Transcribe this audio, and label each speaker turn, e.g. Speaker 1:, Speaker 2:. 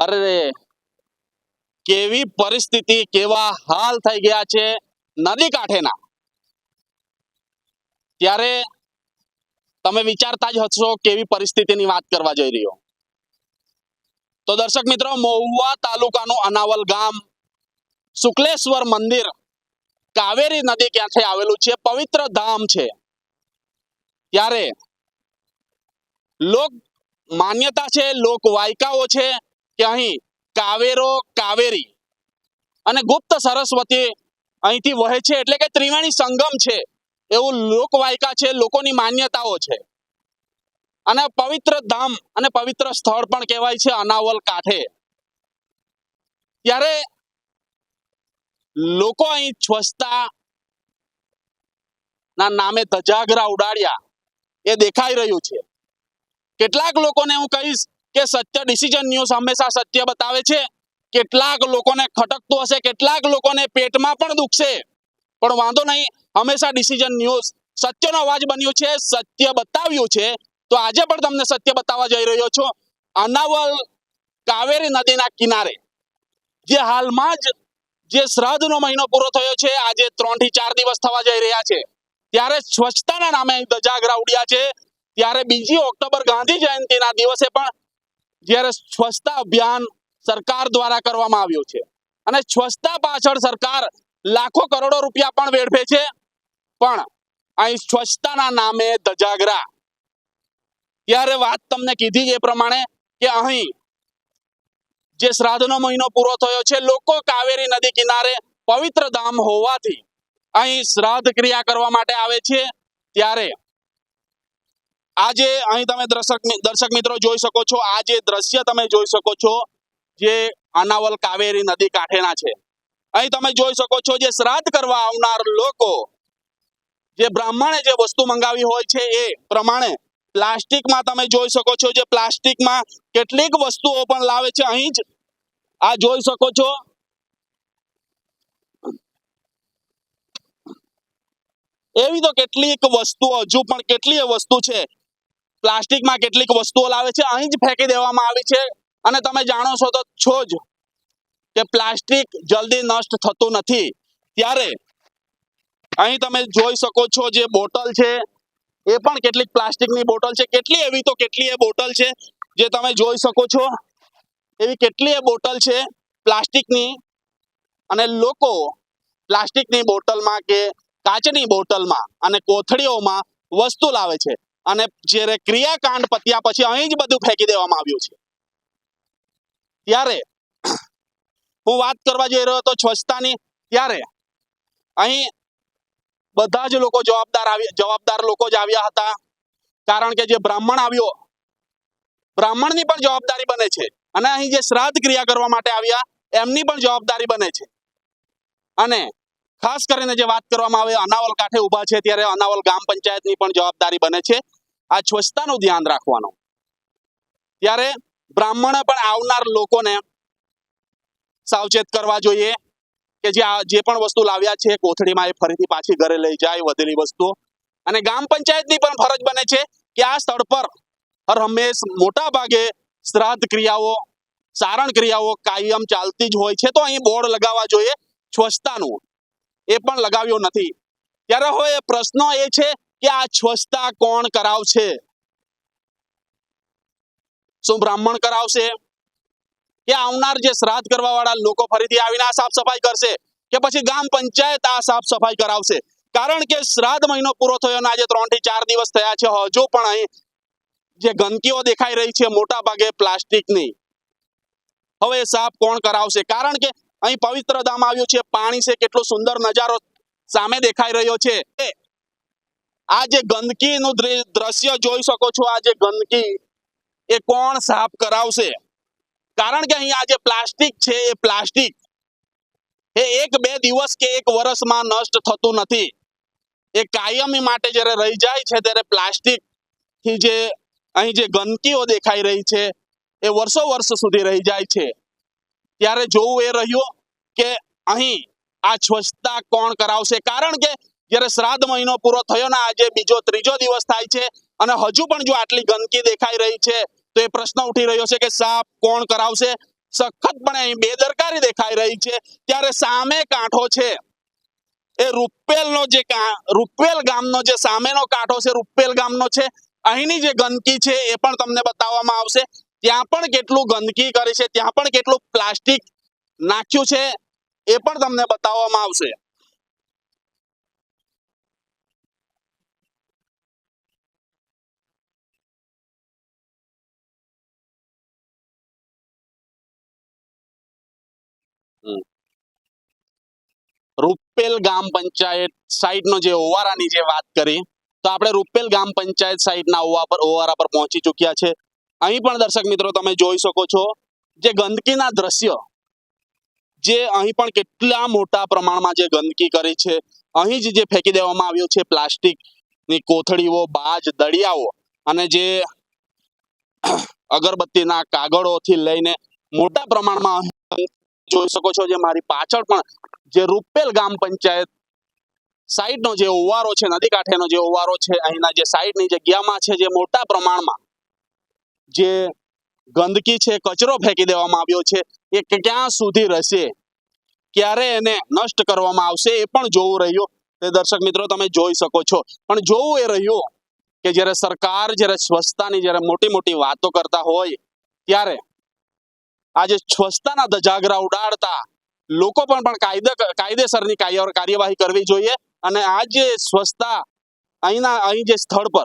Speaker 1: અરે કેવી પરિસ્થિતિ, કેવા હાલ થઈ ગયા છે નદી કાંઠેના. ત્યારે તમે વિચારતા જ હશો કેવી પરિસ્થિતિની વાત કરવા જઈ રહ્યો. તો દર્શક મિત્રો, મહુવા તાલુકાનું અનાવલ ગામ શુક્લેશ્વર મંદિર, કાવેરી નદી ક્યાંથી આવેલું છે? પવિત્ર ધામ છે. ત્યારે લોક માન્યતા છે, લોક વાયકાઓ છે કે કાવેરો કાવેરી. અને ગુપ્ત સરસ્વતી અહીંથી વહે છે એટલે કે ત્રિવેણી સંગમ છે. એવું લોકવાયકા છે, લોકોની માન્યતાઓ છે. અને પવિત્ર ધામ અને પવિત્ર સ્થળ પણ કહેવાય છે અનાવલ કાંઠે. ત્યારે લોકો અહીં સ્વચ્છતા ના નામે ધજાગરા ઉડાડ્યા. એ દેખાઈ રહ્યું છે. કેટલાક લોકોને હું કહીશ કે સત્ય ડિસિઝન ન્યૂઝ હંમેશા સત્ય બતાવે છે. કેટલાક લોકોને ખટકતું હશે, કેટલાક લોકોને પેટમાં પણ દુખશે. પણ વાંધો નહીં, હંમેશા ડિસિઝન ન્યૂઝ સત્યનો અવાજ બન્યો છે, સત્ય બતાવ્યું છે. તો આજે પણ તમને સત્ય બતાવવા જઈ રહ્યો છું. અનાવલ કાવેરી નદીના કિનારે, જે હાલમાં જ જે શ્રાદ્ધનો મહિનો પૂરો થયો છે, આજે ત્રણથી ચાર દિવસ થવા જઈ રહ્યા છે. ત્યારે સ્વચ્છતાના નામે ધજાગરા ઉડ્યા છે. ત્યારે બીજી ઓક્ટોબર ગાંધી જયંતિના દિવસે પણ જ્યારે સ્વચ્છતા અભિયાન સરકાર દ્વારા કરવામાં આવ્યું છે. અને સ્વચ્છતા પાછળ સરકાર લાખો કરોડો રૂપિયા પણ વેડફે છે. પણ અહીં સ્વચ્છતાના નામે ધજાગરા. ત્યારે વાત તમને કીધી એ પ્રમાણે કે અહીં જે શ્રાદ્ધનો મહિનો પૂરો થયો છે, લોકો કાવેરી નદી કિનારે પવિત્ર ધામ હોવાથી અહીં શ્રાદ્ધ ક્રિયા કરવા માટે આવે છે. ત્યારે આજે અહીં તમે દર્શક દર્શક મિત્રો જોઈ શકો છો, આ જે દ્રશ્ય તમે જોઈ શકો છો, જે અનાવલ કાવેરી નદી કાંઠેના છે. અહીં તમે જોઈ શકો છો જે શ્રાદ્ધ કરવા આવનાર લોકો, જે બ્રાહ્મણે જે વસ્તુ મંગાવી હોય છે એ પ્રમાણે પ્લાસ્ટિકમાં તમે જોઈ શકો છો જે પ્લાસ્ટિકમાં કેટલીક વસ્તુઓ પણ લાવે છે. અહીં જ આ જોઈ શકો છો. એવી તો કેટલીક વસ્તુઓ, હજુ પણ કેટલીય વસ્તુ છે. પ્લાસ્ટિકમાં કેટલીક વસ્તુઓ લાવે છે, અહીં જ ફેંકી દેવામાં આવી છે. અને તમે જાણો છો તો છો જ કે પ્લાસ્ટિક જલ્દી નષ્ટ થતું નથી. ત્યારે અહીં તમે જોઈ શકો છો જે બોટલ છે, એ પણ કેટલીક પ્લાસ્ટિકની બોટલ છે. કેટલી એવી તો કેટલી એ બોટલ છે, જે તમે જોઈ શકો છો. એવી કેટલી એ બોટલ છે પ્લાસ્ટિકની. અને લોકો પ્લાસ્ટિકની બોટલમાં કે કાચની બોટલમાં અને કોથળીઓમાં વસ્તુ લાવે છે. અને જ્યારે ક્રિયાકાંડ પત્યા પછી અહીં જ બધું ફેંકી દેવામાં આવ્યું છે. ત્યારે હું વાત કરવા જઈ રહ્યો હતો સ્વચ્છતાની, ત્યારે અહીં બધા જ લોકો જવાબદાર આવ્યા, જવાબદાર લોકો જ આવ્યા હતા. કારણ કે જે બ્રાહ્મણ આવ્યો, બ્રાહ્મણની પણ જવાબદારી બને છે. અને અહીં જે શ્રાદ્ધ ક્રિયા કરવા માટે આવ્યા, એમની પણ જવાબદારી બને છે. અને ખાસ કરીને જે વાત કરવામાં આવે, અનાવલ કાંઠે ઊભા છે ત્યારે અનાવલ ગામ પંચાયતની પણ જવાબદારી બને છે. આ સ્વચ્છતાનું ધ્યાન રાખવાનું. ત્યારે બ્રાહ્મણે પણ આવનાર લોકોને સાવચેત કરવા જોઈએ કે જે જે પણ વસ્તુ લાવ્યા છે, કોથળીમાં એ ફરીથી પાછી ઘરે લઈ જાય, વધેલી વસ્તુ અને ગામ પંચાયતની પણ ફરજ બને છે કે આ સ્થળ પર હર હંમેશ મોટા ભાગે શ્રાદ્ધ ક્રિયાઓ, સારણ ક્રિયાઓ કાયમ ચાલતી જ હોય છે. તો અહીં બોર્ડ લગાવવા જોઈએ સ્વચ્છતાનું. એ પણ લગાવ્યો નથી. ત્યારે હવે પ્રશ્ન એ છે કે આ સ્વચ્છતા કોણ કરાવશે? શું બ્રાહ્મણ કરાવશે? કે આવનાર જે શ્રાદ્ધ કરવા વાળા લોકો ફરીથી આવીને આ સાફ સફાઈ કરશે? કે પછી ગામ પંચાયત આ સાફ સફાઈ કરાવશે? કારણ કે શ્રાદ્ધ મહિનો પૂરો થયો અને આજે ત્રણથી ચાર દિવસ થયા છે. હજુ પણ અહીં જે ગંદકીઓ દેખાઈ રહી છે મોટા ભાગે પ્લાસ્ટિકની. હવે સાફ કોણ કરાવશે? કારણ કે અહીં પવિત્ર ધામ આવ્યું છે. પાણી છે, કેટલો સુંદર નજારો સામે દેખાઈ રહ્યો છે. આ જે ગંદકીનું દ્ર- દ્રશ્ય જોઈ શકો છો, આ જે ગંદકી, એ કોણ સાફ કરાવશે? કારણ કે અહીં આ જે પ્લાસ્ટિક છે, એ પ્લાસ્ટિક, એ એક બે દિવસ કે એક વર્ષમાં નષ્ટ થતું નથી. એ કાયમી માટે જ્યારે રહી જાય છે, ત્યારે પ્લાસ્ટિક જે અહીં જે ગંદકીઓ દેખાઈ રહી છે, એ વર્ષો વર્ષ સુધી રહી જાય છે. ત્યારે જોવું એ રહ્યું કે અહીં આ સ્વચ્છતા કોણ કરાવશે? કારણ કે જ્યારે શ્રાદ્ધ મહિનો પૂરો થયો ને આજે બીજો ત્રીજો દિવસ થાય છે અને હજુ પણ જો આટલી ગંદકી દેખાઈ રહી છે, તો એ પ્રશ્ન ઉઠી રહ્યો છે કે સાફ કોણ કરાવશે? સખતપણે અહીં બેદરકારી દેખાઈ રહી છે. ત્યારે સામે કાંઠો છે. એ રૂપેલનો જે રૂપેલ ગામનો જે સામેનો કાંઠો છે રૂપેલ ગામનો છે. અહીંની જે ગંદકી છે એ પણ તમને બતાવવામાં આવશે. ત્યાં પણ કેટલું ગંદકી કરી છે, ત્યાં પણ કેટલું પ્લાસ્ટિક નાખ્યું છે, એ પણ તમને બતાવવામાં આવશે. રૂપેલ ગામ પંચાયત સાઈડનો જે ઓવારાની જે વાત કરી, તો આપણે રૂપેલ ગામ પંચાયત સાઈડના ઓવા પર, ઓવારા પર પહોંચી ચૂક્યા છે. અહીં પણ દર્શક મિત્રો તમે જોઈ શકો છો જે ગંદકીના દ્રશ્ય જે અહીં પણ કેટલા મોટા પ્રમાણમાં જે ગંદકી કરી છે. અહીં જ જે ફેંકી દેવામાં આવ્યું છે પ્લાસ્ટિકની કોથળીઓ, બાજ દળિયાઓ અને જે અગરબત્તીના કાગળોથી લઈને મોટા પ્રમાણમાં જોઈ શકો છો જે મારી પાછળ પણ જે રૂપેલ ગામ પંચાયત સાઈડનો જે ઓવારો છે, નદી કાંઠેનો જે ઓવારો છે, અહીંના જે સાઈડની જગ્યામાં છે જે મોટા પ્રમાણમાં જે ગંદકી છે, કચરો ફેંકી દેવામાં આવ્યો છે, એ ક્યાં સુધી રહેશે? ક્યારે એને નષ્ટ કરવામાં આવશે એ પણ જોવું રહ્યું. તે દર્શક મિત્રો, તમે જોઈ શકો છો. પણ જોવું એ રહ્યું કે જ્યારે સરકાર જ્યારે સ્વચ્છતાની જ્યારે મોટી મોટી વાતો કરતા હોય, ત્યારે આજે સ્વચ્છતાના ધજાગરા ઉડાડતા લોકો પણ પણ કાયદે, કાયદેસરની કાર્ય- કાર્યવાહી કરવી જોઈએ. અને આ જે સ્વચ્છતા અહીંના, અહીં જે સ્થળ પર